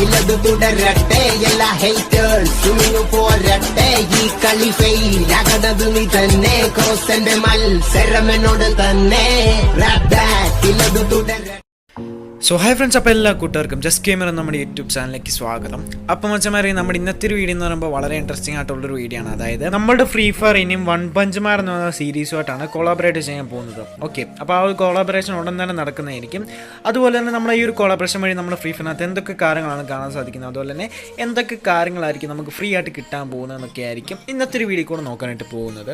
ഇല്ലത് തുടരട്ടെ എല്ലാ ഹേറ്റേഴ്സും പോരട്ടെ ഈ കളി ഫെയിൽ അകടത് നീ തന്നെ ക്രോസന്റെ മത്സരം എന്നോട് തന്നെ ഇല്ലത് തുടരട്ടെ സോ ഹൈ ഫ്രണ്ട്സ് അപ്പോൾ എല്ലാ കൂട്ടുകാർക്കും ജസ്റ്റ് ഗെയിമർ നമ്മുടെ യൂട്യൂബ് ചാനലിലേക്ക് സ്വാഗതം. അപ്പോൾ മച്ചമാരെ നമ്മുടെ ഇന്നത്തെ ഒരു വീഡിയോ എന്ന് പറയുമ്പോൾ വളരെ ഇൻട്രസ്റ്റിംഗ് ആയിട്ടുള്ളൊരു വീഡിയോ ആണ്. അതായത് നമ്മുടെ ഫ്രീ ഫയർ ഇനിയും വൺ പഞ്ചുമാർ എന്ന് പറയുന്ന സീരീസുമായിട്ടാണ് കൊളാബറേറ്റ് ചെയ്യാൻ പോകുന്നത്. ഓക്കെ അപ്പോൾ ആ ഒരു കൊളാബറേഷൻ ഉടൻ തന്നെ നടക്കുന്നതായിരിക്കും. അതുപോലെ തന്നെ നമ്മുടെ ഈ ഒരു കൊളാബറേഷൻ വഴി നമ്മുടെ ഫ്രീ ഫയറിനകത്ത് എന്തൊക്കെ കാര്യങ്ങളാണ് കാണാൻ സാധിക്കുന്നത്? അതുപോലെ തന്നെ എന്തൊക്കെ കാര്യങ്ങളായിരിക്കും നമുക്ക് ഫ്രീ ആയിട്ട് കിട്ടാൻ പോകുന്നതെന്നൊക്കെ ആയിരിക്കും ഇന്നത്തെ ഒരു വീഡിയോ കൂടെ നോക്കാനായിട്ട് പോകുന്നത്.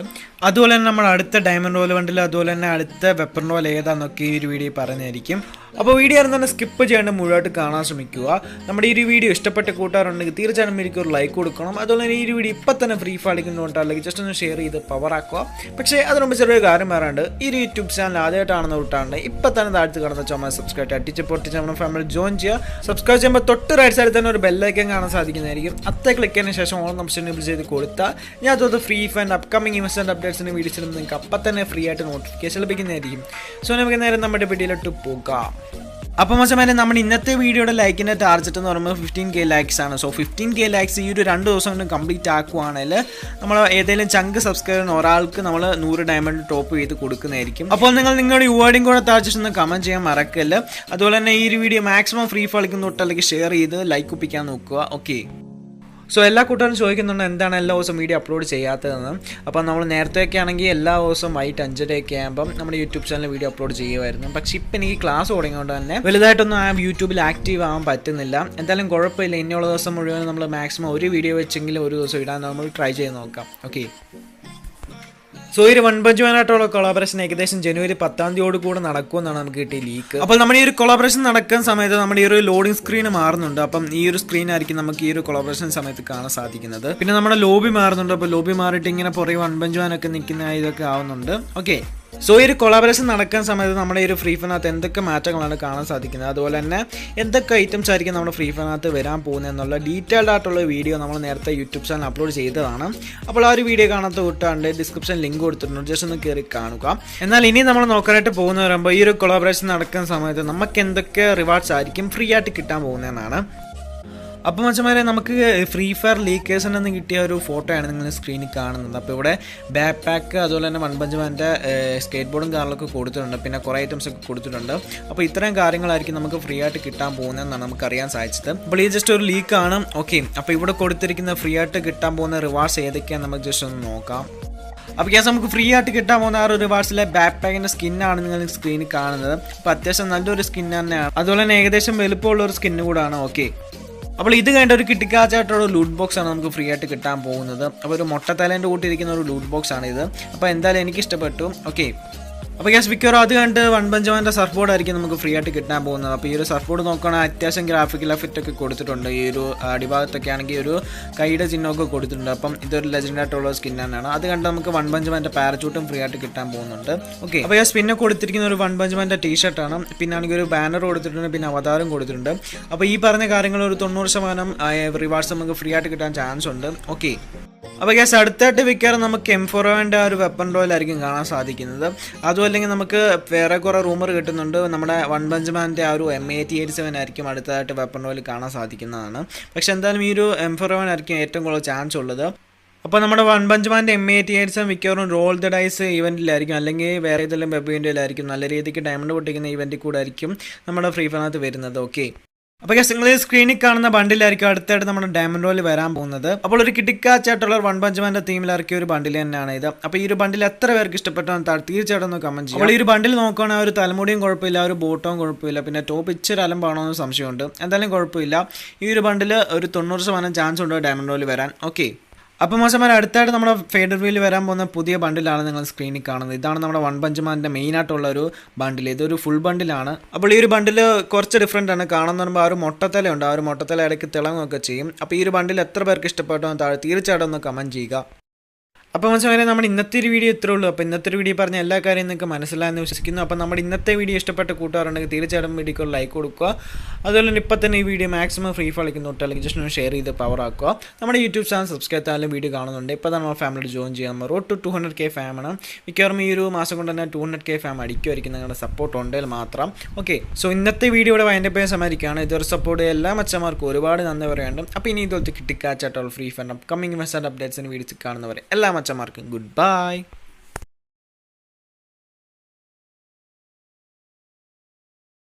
അതുപോലെ തന്നെ നമ്മൾ അടുത്ത ഡയമണ്ട് റോൽ വണ്ടിൽ അതുപോലെ തന്നെ അടുത്ത വെപ്പൺ റോൽ ഏതാണെന്നൊക്കെ ഈ ഒരു വീഡിയോ പറഞ്ഞായിരിക്കും. അപ്പോൾ വീഡിയോ ആരും തന്നെ സ്കിപ്പ് ചെയ്യേണ്ട മുഴുവനായിട്ട് കാണാൻ ശ്രമിക്കുക. നമ്മുടെ ഈ ഒരു വീഡിയോ ഇഷ്ടപ്പെട്ട കൂട്ടുകാരുണ്ടെങ്കിൽ തീർച്ചയായും എനിക്ക് ഒരു ലൈക്ക് കൊടുക്കണം. അതുപോലെ തന്നെ ഈ ഒരു വീഡിയോ ഇപ്പം തന്നെ ഫ്രീ ഫാളിക്കുന്നുണ്ട് അല്ലെങ്കിൽ ജസ്റ്റ് ഒന്ന് ഷെയർ ചെയ്ത് പവർ ആക്കുക. പക്ഷേ അതിന് മുമ്പ് ചെറിയൊരു കാര്യം പറയാണ്ട് ഈ ഒരു യൂട്യൂബ് ചാനൽ ആദ്യമായിട്ടാണെന്ന് വിട്ടാണ്ട് ഇപ്പം തന്നെ താഴ്ത്ത് കാണുന്ന ചുമ സബ്സ്ക്രൈബ് അടിച്ച് പൊട്ടിച്ച് നമ്മുടെ ഫാമിലി ജോയിൻ ചെയ്യുക. സബ്സ്ക്രൈബ് ചെയ്യുമ്പോൾ തൊട്ട് റൈറ്റ് സൈഡിൽ തന്നെ ഒരു ബെല്ലൈക്കൻ കാണാൻ സാധിക്കുന്നതായിരിക്കും. അത്ര ക്ലിക്ക് ചെയ്യുന്ന ശേഷം ഓൺ ഓപ്ഷൻ എനേബിൾ ചെയ്ത് കൊടുത്താൽ ഞാൻ അതുപോലെ ഫ്രീ ഫാൻഡ് അപ്കമിങ് ഇൻവെസ്റ്റ്മെന്റ് അപ്ഡേറ്റ്സിന് വീഡിയോസിനും നിങ്ങൾക്ക് അപ്പം തന്നെ ഫ്രീ ആയിട്ട് നോട്ടിഫിക്കേഷൻ ലഭിക്കുന്നതായിരിക്കും. സോ നമുക്ക് നേരെ നമ്മുടെ വീഡിയോയിലോട്ട് പോകാം. അപ്പോൾ മച്ചമാരെ നമ്മുടെ ഇന്നത്തെ വീഡിയോയുടെ ലൈക്കിന്റെ ടാർജറ്റ് എന്ന് പറയുമ്പോൾ ഫിഫ്റ്റീൻ കെ ലൈക്സ് ആണ്. സോ ഫിഫ്റ്റീൻ കെ ലൈക്സ് ഈ ഒരു രണ്ട് ദിവസം കൊണ്ട് കംപ്ലീറ്റ് ആക്കുവാണെങ്കിൽ നമ്മൾ ഏതെങ്കിലും ചങ്ക് സബ്സ്ക്രൈബറിന് ഒരാൾക്ക് നമ്മൾ നൂറ് ഡയമണ്ട് ടോപ്പ് ചെയ്ത് കൊടുക്കുന്നതായിരിക്കും. അപ്പോൾ നിങ്ങൾ നിങ്ങളുടെ യുവേർഡിങ് കൂടെ ടാർജറ്റ് ഒന്ന് കമന്റ് ചെയ്യാൻ മറക്കല്ല. അതുപോലെ തന്നെ ഈ ഒരു വീഡിയോ മാക്സിമം ഫ്രീ ഫളിക്കുന്ന തൊട്ട് അല്ലെങ്കിൽ ഷെയർ ചെയ്ത് ലൈക്ക് ഒപ്പിക്കാൻ നോക്കുക. ഓക്കെ സോ എല്ലാ കൂട്ടുകാരും ചോദിക്കുന്നുണ്ട് എന്താണ് എല്ലാ ദിവസവും വീഡിയോ അപ്ലോഡ് ചെയ്യാത്തതെന്ന്. അപ്പോൾ നമ്മൾ നേരത്തെയൊക്കെ ആണെങ്കിൽ എല്ലാ ദിവസവും വൈകിട്ട് അഞ്ചരയൊക്കെ ആകുമ്പം നമ്മുടെ യൂട്യൂബ് ചാനലിൽ വീഡിയോ അപ്ലോഡ് ചെയ്യുമായിരുന്നു. പക്ഷേ ഇപ്പം എനിക്ക് ക്ലാസ് തുടങ്ങിയതുകൊണ്ട് തന്നെ വലുതായിട്ടൊന്നും ആ യൂട്യൂബിൽ ആക്റ്റീവ് ആവാൻ പറ്റുന്നില്ല. എന്തായാലും കുഴപ്പമില്ല. ഇനിയുള്ള ദിവസം മുഴുവൻ നമ്മൾ മാക്സിമം ഒരു വീഡിയോ വെച്ചെങ്കിലും ഒരു ദിവസം ഇടാൻ നമ്മൾ ട്രൈ ചെയ്ത് നോക്കാം. ഓക്കെ സോ ഈ ഒരു വൺ പഞ്ച് മാനായിട്ടുള്ള കൊളാബറേഷൻ ഏകദേശം ജനുവരി പത്താം തീയതിയോട് കൂടെ നടക്കുമെന്നാണ് നമുക്ക് കിട്ടിയ ലീക്ക് അപ്പോൾ നമ്മുടെ ഈ ഒരു കൊളാബറേഷൻ നടക്കുന്ന സമയത്ത് നമ്മുടെ ഈ ഒരു ലോഡിംഗ് സ്ക്രീൻ മാറുന്നുണ്ട്. അപ്പം ഈ ഒരു സ്ക്രീൻ ആയിരിക്കും നമുക്ക് ഈ ഒരു കൊളാബറേഷൻ സമയത്ത് കാണാൻ സാധിക്കുന്നത്. പിന്നെ നമ്മുടെ ലോബി മാറുന്നുണ്ട്. അപ്പോൾ ലോബി മാറിയിട്ട് ഇങ്ങനെ പുറകെ വൺ പഞ്ച് മാനൊക്കെ നിൽക്കുന്ന ഇതൊക്കെ ആവുന്നുണ്ട്. ഓക്കെ സോ ഈ ഒരു കൊളാബറേഷൻ നടക്കുന്ന സമയത്ത് നമ്മുടെ ഈ ഒരു ഫ്രീ ഫയറിനകത്ത് എന്തൊക്കെ മാറ്റങ്ങളാണ് കാണാൻ സാധിക്കുന്നത്? അതുപോലെ തന്നെ എന്തൊക്കെ ഐറ്റംസ് ആയിരിക്കും നമ്മുടെ ഫ്രീ ഫയറിനകത്ത് വരാൻ പോകുന്നത് എന്നുള്ള ഡീറ്റെയിൽഡ് ആയിട്ടുള്ള വീഡിയോ നമ്മൾ നേരത്തെ യൂട്യൂബ് ചാനൽ അപ്ലോഡ് ചെയ്തതാണ്. അപ്പോൾ ആ ഒരു വീഡിയോ കാണാത്ത കൂട്ടാണ്ട് ഡിസ്ക്രിപ്ഷൻ ലിങ്ക് കൊടുത്തിട്ടുണ്ട്. ജസ്റ്റ് ഒന്ന് കയറി കാണുക. എന്നാൽ ഇനി നമ്മൾ നോക്കാനായിട്ട് പോകുന്ന പറയുമ്പോൾ ഈ ഒരു കൊളാബറേഷൻ നടക്കുന്ന സമയത്ത് നമുക്ക് എന്തൊക്കെ റിവാർഡ്സ് ആയിരിക്കും ഫ്രീ ആയിട്ട് കിട്ടാൻ പോകുന്നതെന്നാണ് അപ്പോൾ മച്ചന്മാരെ നമുക്ക് ഫ്രീ ഫയർ ലീക്കേഴ്സിൽ നിന്ന് കിട്ടിയ ഒരു ഫോട്ടോയാണ് നിങ്ങൾ സ്ക്രീനിൽ കാണുന്നത്. അപ്പോൾ ഇവിടെ ബാക്ക് പാക്ക് അതുപോലെ തന്നെ വൺ മാന്റെ സ്കേറ്റ് ബോർഡും കാറിലൊക്കെ കൊടുത്തിട്ടുണ്ട്. പിന്നെ കുറേ ഐറ്റംസ് ഒക്കെ കൊടുത്തിട്ടുണ്ട്. അപ്പോൾ ഇത്രയും കാര്യങ്ങളായിരിക്കും നമുക്ക് ഫ്രീ ആയിട്ട് കിട്ടാൻ പോകുന്നതെന്നാണ് നമുക്ക് അറിയാൻ സാധിച്ചത്. അപ്പോൾ ഈ ജസ്റ്റ് ഒരു ലീക്കാണ് ഓക്കെ അപ്പോൾ ഇവിടെ കൊടുത്തിരിക്കുന്ന ഫ്രീ ആയിട്ട് കിട്ടാൻ പോകുന്ന റിവാർഡ്സ് ഏതൊക്കെയാണ് നമുക്ക് ജസ്റ്റ് ഒന്ന് നോക്കാം. അപ്പോൾ ക്യാസ് നമുക്ക് ഫ്രീ ആയിട്ട് കിട്ടാൻ പോകുന്ന ആ ഒരു റിവാർഡ്സിലെ ബാക്ക് പാക്കിന്റെ സ്കിന്നാണ് നിങ്ങൾ സ്ക്രീനിൽ കാണുന്നത്. അപ്പോൾ അത്യാവശ്യം നല്ലൊരു സ്കിൻ തന്നെയാണ്. അതുപോലെ തന്നെ ഏകദേശം വലുപ്പമുള്ള ഒരു സ്കിന്ന് കൂടാണ്. ഓക്കെ അപ്പോൾ ഇത് കഴിഞ്ഞ ഒരു കിട്ടിക്കാച്ചായിട്ടുള്ള ലൂട്ട് ബോക്സ് ആണ് നമുക്ക് ഫ്രീ ആയിട്ട് കിട്ടാൻ പോകുന്നത്. അപ്പോൾ ഒരു മുട്ടത്തലേന്റെ കൂട്ടിയിരിക്കുന്ന ഒരു ലൂട്ട് ബോക്സ് ആണ് ഇത് അപ്പോൾ എന്തായാലും എനിക്ക് ഇഷ്ടപ്പെട്ടു ഓക്കെ അപ്പോൾ ഗ്യാസ് മിക്കവാറും അത് കണ്ട് വൺ പഞ്ചമാന്റെ സർഫ് ബോർഡ് ആയിരിക്കും നമുക്ക് ഫ്രീ ആയിട്ട് കിട്ടാൻ പോകുന്നത്. അപ്പോൾ ഈ ഒരു സർഫ് ബോർഡ് നോക്കുകയാണെങ്കിൽ അത്യാവശ്യം ഗ്രാഫിക്കൽ എഫക്റ്റ് ഒക്കെ കൊടുത്തിട്ടുണ്ട്. ഈ ഒരു അടിഭാഗത്തൊക്കെ ആണെങ്കിൽ ഒരു കൈയുടെ ചിഹ്നമൊക്കെ കൊടുത്തിട്ടുണ്ട്. അപ്പം ഇതൊരു ലെജൻഡ് ആയിട്ടുള്ള സ്കിൻ തന്നെയാണ്. അത് കണ്ട് നമുക്ക് വൺ പഞ്ചമാന്റെ പാരച്ചൂട്ടും ഫ്രീ ആയിട്ട് കിട്ടാൻ പോകുന്നുണ്ട്. ഓക്കെ അപ്പോൾ ഗ്യാസ് പിന്നെ കൊടുത്തിരിക്കുന്ന ഒരു വൺ പഞ്ചമാന്റെ ടീഷർട്ടാണ് പിന്നെ ആണെങ്കിൽ ഒരു ബാനർ കൊടുത്തിട്ടുണ്ട് പിന്നെ അവതാരം കൊടുത്തിട്ടുണ്ട്. അപ്പോൾ ഈ പറഞ്ഞ കാര്യങ്ങൾ ഒരു തൊണ്ണൂറ് ശതമാനം റിവാർഡ്സ് നമുക്ക് ഫ്രീ ആയിട്ട് കിട്ടാൻ ചാൻസ് ഉണ്ട്. ഓക്കെ അപ്പോൾ ഗ്യാസ് അടുത്തായിട്ട് വിൽക്കാറ് നമുക്ക് എം ഫോറോന്റെ ആ ഒരു വെപ്പൺ റോയിലായിരിക്കും കാണാൻ സാധിക്കുന്നത്. അതും അല്ലെങ്കിൽ നമുക്ക് വേറെ കുറേ റൂമർ കിട്ടുന്നുണ്ട്. നമ്മുടെ വൺ ബഞ്ച് മാന്റെ ആ ഒരു എം എയ്റ്റി എയ്റ്റ് സെവൻ ആയിരിക്കും അടുത്തതായിട്ട് വെപ്പൺ റോയിൽ കാണാൻ സാധിക്കുന്നതാണ്. പക്ഷെ എന്തായാലും ഈ ഒരു എം ഫോറോവൻ ആയിരിക്കും ഏറ്റവും കൂടുതൽ ചാൻസ് ഉള്ളത്. അപ്പോൾ നമ്മുടെ വൺ പഞ്ച് മാന്റെ എം എയ്റ്റി എയ്റ്റ് സെവൻ മിക്കവാറും റോൾ ദ ഡൈസ് ഇവന്റിലായിരിക്കും അല്ലെങ്കിൽ വേറെ ഏതെങ്കിലും വെബ് ഇവന്റിലായിരിക്കും നല്ല രീതിക്ക് ഡയമണ്ട് പൊട്ടിക്കുന്ന ഇവന്റിൽ കൂടെ ആയിരിക്കും നമ്മുടെ ഫ്രീ ഫയറിനകത്ത് വരുന്നത്. ഓക്കെ അപ്പോൾ ഗസ് നിങ്ങൾ സ്ക്രീനിൽ കാണുന്ന ബണ്ടിലായിരിക്കും അടുത്തായിട്ട് നമ്മുടെ ഡയമണ്ട് റോയിൽ വരാൻ പോകുന്നത്. അപ്പോൾ ഒരു കിട്ടിക്കാച്ചായിട്ടുള്ള വൺ പഞ്ചമാന്റെ തീമിൽ ഇറക്കിയ ഒരു ബണ്ടിൽ തന്നെയാണ് ഇത്. അപ്പോൾ ഈ ഒരു ബണ്ടിൽ എത്ര പേർക്ക് ഇഷ്ടപ്പെട്ടോ തീർച്ചയായിട്ടും ഒന്ന് കമന്റ് ചെയ്യും. അപ്പോൾ ഈ ഒരു ബണ്ടിൽ നോക്കുകയാണെങ്കിൽ ഒരു തലമുടിയും കുഴപ്പമില്ല ഒരു ബോട്ടവും കുഴപ്പമില്ല പിന്നെ ടോപ്പ് ഇച്ചിരി അലമ്പാണോ എന്ന് സംശയമുണ്ട്. എന്തായാലും കുഴപ്പമില്ല. ഈ ഒരു ബണ്ടിൽ ഒരു തൊണ്ണൂറ് ശതമാനം ചാൻസ് ഉണ്ട് ഡയമണ്ട് റോയിൽ വരാൻ. ഓക്കെ അപ്പോൾ മോശമാർ അടുത്തായിട്ട് നമ്മുടെ ഫേഡർ വീൽ വരാൻ പോകുന്ന പുതിയ ബണ്ടിലാണ് നിങ്ങൾ സ്ക്രീനിൽ കാണുന്നത്. ഇതാണ് നമ്മുടെ വൺ പഞ്ചമാന്റെ മെയിൻ ആയിട്ടുള്ള ഒരു ബണ്ടിൽ ഇതൊരു ഫുൾ ബണ്ടിലാണ്. അപ്പോൾ ഈ ഒരു ബണ്ടിൽ കുറച്ച് ഡിഫറെന്റ് ആണ്. കാണുന്ന പറയുമ്പോൾ ആ ഒരു മൊട്ടത്തല ഉണ്ട് ആ ഒരു മൊട്ടത്തല ഇടയ്ക്ക് തിളങ്ങുകയൊക്കെ ചെയ്യും. അപ്പോൾ ഈ ഒരു ബണ്ടിൽ എത്ര പേർക്ക് ഇഷ്ടപ്പെട്ടോ താഴെ തീർച്ചയായിട്ടും ഒന്ന് കമന്റ് ചെയ്യുക. അപ്പോൾ മനസ്സിലായാലും നമ്മുടെ ഇന്നത്തെ ഒരു വീഡിയോ ഇത്രേ ഉള്ളൂ. അപ്പോൾ ഇന്നത്തെ ഒരു വീഡിയോ പറഞ്ഞ എല്ലാ കാര്യം നിങ്ങൾക്ക് മനസ്സിലായെന്ന് വിശ്വസിക്കുന്നു. അപ്പോൾ നമ്മുടെ ഇന്നത്തെ വീഡിയോ ഇഷ്ടപ്പെട്ട കൂട്ടുകാരുണ്ടെങ്കിൽ തീർച്ചയായിട്ടും വീഡിയോക്ക് ലൈക്ക് കൊടുക്കുക. അതുപോലെ തന്നെ ഇപ്പം തന്നെ ഈ വീഡിയോ മാക്സിമം ഫ്രീ കളിക്കുന്ന തൊട്ട് അല്ലെങ്കിൽ ജസ്റ്റ് ഒന്ന് ഷെയർ ചെയ്ത് പവർ ആക്കുക. നമ്മുടെ യൂട്യൂബ് ചാനൽ സബ്സ്ക്രൈബ് ചെയ്താലും വീഡിയോ കാണുന്നുണ്ട്. ഇപ്പോൾ തന്നെ ഫാമിലി ജോയിൻ ചെയ്യാം road to two hundred K ഫാമാണ് മിക്കവാറും ഈ ഒരു മാസം കൊണ്ട് തന്നെ ടു ഹൺഡ്രഡ് കെ ഫാം അടിക്കുമായിരിക്കും നിങ്ങളുടെ സപ്പോർട്ട് ഉണ്ടെങ്കിൽ മാത്രം. ഓക്കെ സോ ഇന്നത്തെ വീഡിയോ ഇവിടെ വൈൻഡപ്പ് ചെയ്യാൻ സമ്മതിക്കുകയാണ് ഇതൊരു സപ്പോർട്ട് എല്ലാ മച്ചന്മാർക്കും ഒരുപാട് നന്ദി പറയുന്നുണ്ട് അപ്പോൾ ഇനി ഇതുപോലത്തെ കിട്ടിക്കാച്ചായിട്ടുള്ള ഫ്രീ ഫണ്ട് കമ്മിങ് മെസ്സേജ് അപ്ഡേറ്റ്സിന് വീഡിയോസ് കാണുന്നവരെ എല്ലാ മച്ചന്മാർക്കും ഗുഡ് ബൈ